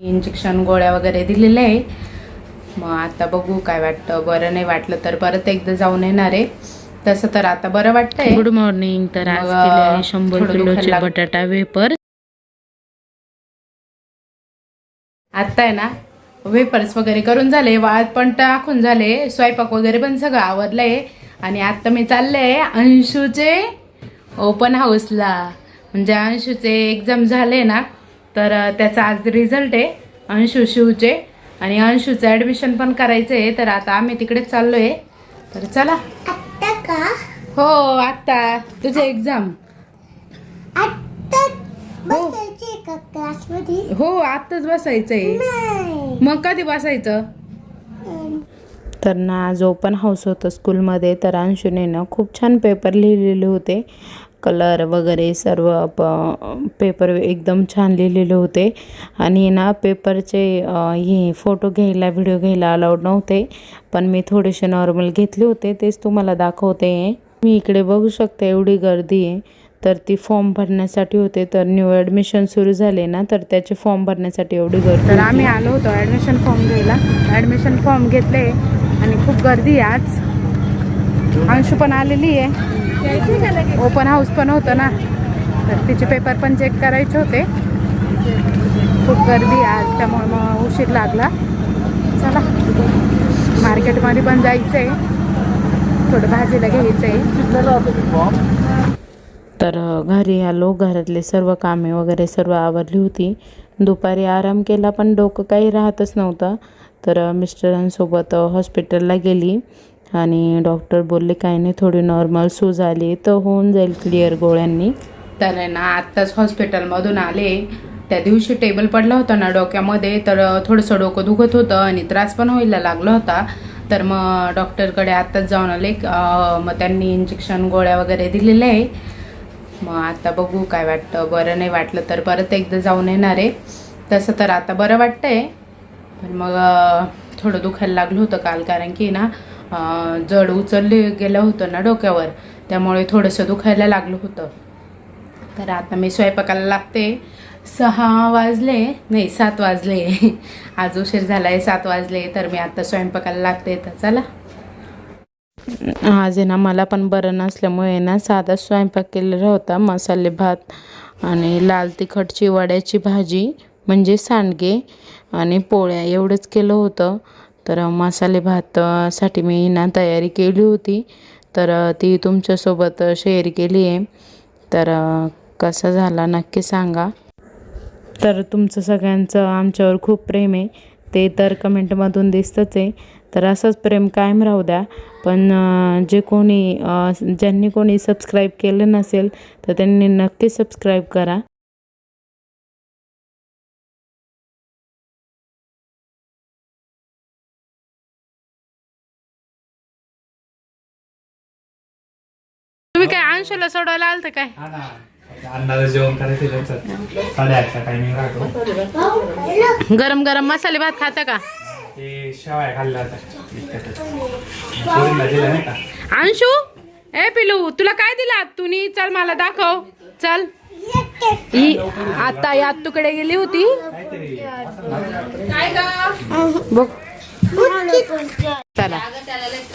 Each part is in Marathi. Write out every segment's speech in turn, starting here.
इंजेक्शन गोळ्या वगैरे दिलेल्या आहे. मग आता बघू काय वाटतं. बरं नाही वाटलं तर परत एकदा जाऊन येणार आहे. तसं तर आता बरं वाटतंय. गुड मॉर्निंग तर आज शंभर किलोचे बटाटा वेपर आता आहे ना वेपर्स वगैरे करून झाले. वाळत पण टाकून झाले. स्वयंपाक वगैरे पण सगळं आवरलंय. आणि आता मी चालले अंशूचे ओपन हाऊसला म्हणजे अंशूचे एक्झाम झाले ना तर त्याचा आज रिझल्ट आहे अंशू शिवचे आणि अंशूचं ॲडमिशन पण करायचं आहे तर आता आम्ही तिकडेच चाललोय. तर चला. आत्ता का? हो आता तुझे एक्झाम आत्ता बसायचे का क्लासमध्ये हो आत्ताच बसायचंय. नाही. मग कधी बसायचं? तर ना आज ओपन हाऊस होतं स्कूलमध्ये तर अंशुने ना खूप छान पेपर लिहिलेले होते. कलर वगैरे सर्व प पेपर एकदम छान लिहिलेले होते. आणि ना पेपरचे हे फोटो घ्यायला व्हिडिओ घ्यायला अलाउड नव्हते. पण मी थोडेसे नॉर्मल घेतले होते तेच तुम्हाला दाखवते. मी इकडे बघू शकते एवढी गर्दी आहे. तर ती फॉर्म भरण्यासाठी होते तर न्यू ॲडमिशन सुरू झाले ना तर त्याचे फॉर्म भरण्यासाठी एवढी गर्दी तर. आम्ही आलो होतो ॲडमिशन फॉर्म घ्यायला. ॲडमिशन फॉर्म घेतले. आणि खूप गर्दी आहे आज. अंशू पण आलेली आहे. ओपन हाऊस पण होतं ना. तर तिचे पेपर पण चेक करायचे होते. खूप गर्दी आज त्यामुळे मग उशीर लागला. चला मार्केटमध्ये पण जायचं आहे थोडं भाजीला घ्यायचं आहे तर घरी आलो. घरातले सर्व कामे वगैरे सर्व आवरली होती. दुपारी आराम केला पण डोकं काही राहतच नव्हतं. तर मिस्टरांसोबत हॉस्पिटलला गेली. आणि डॉक्टर बोलले काही नाही थोडी नॉर्मल सूज आली तर होऊन जाईल क्लिअर गोळ्यांनी. तर आहे ना आत्ताच हॉस्पिटलमधून आले. त्या दिवशी टेबल पडला होता ना डोक्यामध्ये तर थोडंसं डोकं दुखत होतं आणि त्रास पण व्हायला लागला होता. तर मग डॉक्टरकडे आत्ताच जाऊन आले. मग त्यांनी इंजेक्शन गोळ्या वगैरे दिलेल्या आहे. मग आता बघू काय वाटतं. बरं नाही वाटलं तर परत एकदा जाऊन येणार आहे. तसं तर आता बरं वाटतंय. पण मग थोडं दुखायला लागलं होतं काल कारण की ना जड उचलले गेलं होतं ना डोक्यावर त्यामुळे थोडंसं दुखायला लागलं होतं. तर आता मी स्वयंपाकाला लागते. सहा वाजले नाही सात वाजले. आज उशीर झाला आहे सात वाजले तर मी आता स्वयंपाकाला लागते. तर चला. आज आहे ना मला पण बरं नसल्यामुळे ना साधा स्वयंपाक केलेला होता. मसाले भात आणि लाल तिखटची वड्याची भाजी म्हणजे सांडगे आणि पोळ्या एवढंच केलं होतं. तर मसाले भातसाठी मी ना तयारी केली होती. तर ती तुमच्यासोबत शेअर केली आहे. तर कसा झाला नक्की सांगा. तर तुमचं सगळ्यांचं आमच्यावर खूप प्रेम आहे. ते तर कमेंटमधून दिसतंच आहे. तर असंच प्रेम कायम राहू द्या. पण जे कोणी ज्यांनी कोणी सबस्क्राईब केलं नसेल तर त्यांनी नक्की सबस्क्राईब करा. तुम्ही काय अंशूला सोडवायला आलतं काय? हा ना. अन्नाला जेवण करायचं त्यांचं साडेआठचा टायमिंग राहतो. गरम गरम मसाले भात खाता का? ते शेवाया खाल्ल्या होत्या. इतक्यातच. पोरींना दिलं नाही का? अंशू? ए पिलू तुला काय दिलं तुम्ही चल मला दाखव. चल. ही आता या तुकडे गेली होती. काहीतरी बघ. चला.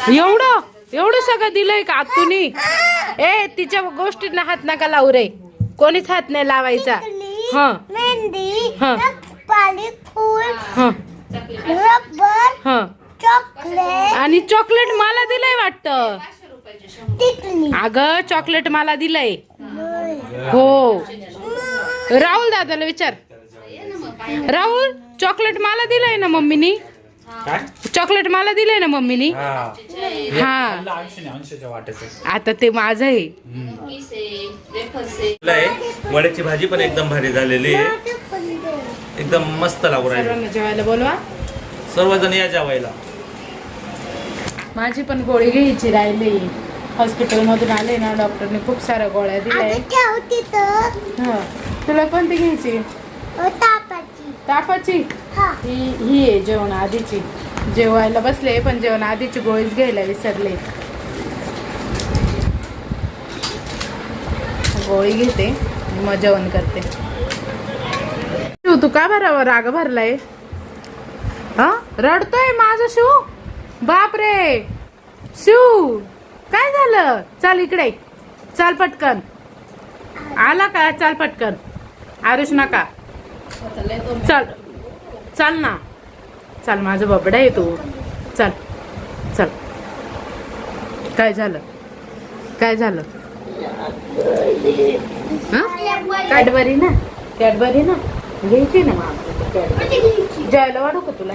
एवढं एवढं सगळं दिलंय का तुम्ही ए तिच्या गोष्टींना हात नका लावू रे. कोणीच हात नाही लावायचा. हा. हा. हा. हा. आणि चॉकलेट मला दिलंय वाटतं. अगं चॉकलेट मला दिलंय. हो. राहुल दादाला विचार. राहुल चॉकलेट मला दिलंय ना मम्मीनी? काय? चॉकलेट मला दिलंय ना मम्मीनी. हा. हा. अंशने अंशच्या वाट्याचं आता ते माझं आहे. आहे वड्याची भाजी पण एकदम भारी झालेली आहे. एकदम मस्त लागू राहिली. सर्वांना जेवायला बोलवा. सर्वजण या जेवायला. माझी पण गोळी घ्यायची राहिली. हॉस्पिटलमधून आले ना डॉक्टरने खूप साऱ्या गोळ्या दिल्या आता ठेवती तर. हा. तुला कोणती घ्यायची? तापाची तापाची हा ही आहे जेवण आधीची. जेवायला बसले पण जेवण आधीची गोळीच घ्यायला विसरले. गोळी घेते मग जेवण करते. शिव तू का बरं राग भरलाय? हा? रडतोय माझं शिव? बाप रे शिव काय झालं? चल इकडे. चल पटकन. आला का? चल पटकन. आरुष नका. चल. चल ना. चल माझं बबडा आहे तू. चल. चल. काय झालं? काय झालं? कॅडबरी ना? कॅडबरी ना? घ्यायची ना मग. जायला वाढू का तुला?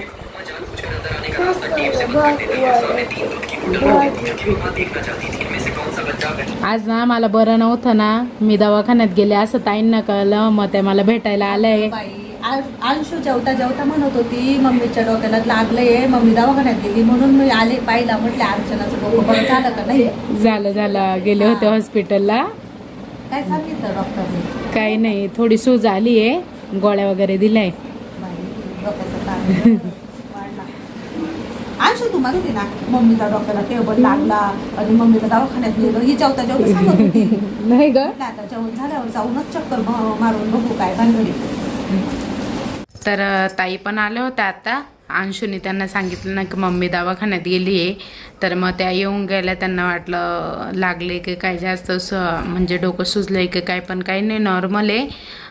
आज ना मला बरं नव्हतं ना. मी दवाखान्यात गेले असं ताईंना कळलं. मग ते मला भेटायला आलंय अंशू जेवता जेवता म्हणत होती मम्मीच्या डोक्याला लागलंय. मम्मी दवाखान्यात गेली म्हणून मी आले पाहिला. म्हटले अर्चनाचं झालं का नाही? झालं झालं. गेले होते हॉस्पिटलला. काय सांगितलं डॉक्टरने? काही नाही. थोडी सूज आली आहे गोळ्या वगैरे दिलाय अंशू तू माहिती ना मम्मीच्या डोक्याला टेबल लागला आणि मम्मीला दवाखान्यात नेलं. ही जेवता जेवता सांगत होती. नाही ग. आता जेवण झाल्यावर जाऊनच चक्कर म- मारून बघू काय भानगडी. तर ताई पण आल्या होत्या आता. अंशूने त्यांना सांगितलं ना की मम्मी दवाखान्यात गेली आहे. तर मग त्या येऊन गेल्या. त्यांना वाटलं लागले की काय जास्त स म्हणजे डोकं सुजलं आहे की काय पण काही नाही नॉर्मल आहे.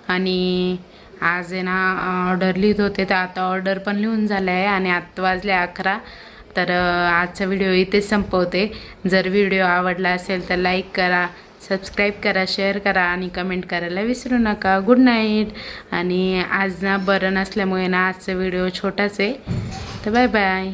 आणि आज आहे ना ऑर्डर लिहित होते तर आता ऑर्डर पण लिहून झालं आहे आणि आत्ता वाजले अकरा. तर आजचा व्हिडिओ इथेच संपवते. जर व्हिडिओ आवडला असेल तर लाईक करा सबस्क्राईब करा शेअर करा आणि कमेंट करायला विसरू नका. गुड नाईट आणि आज ना बरं नसल्यामुळे ना आजचा व्हिडिओ छोटाच आहे. तर बाय बाय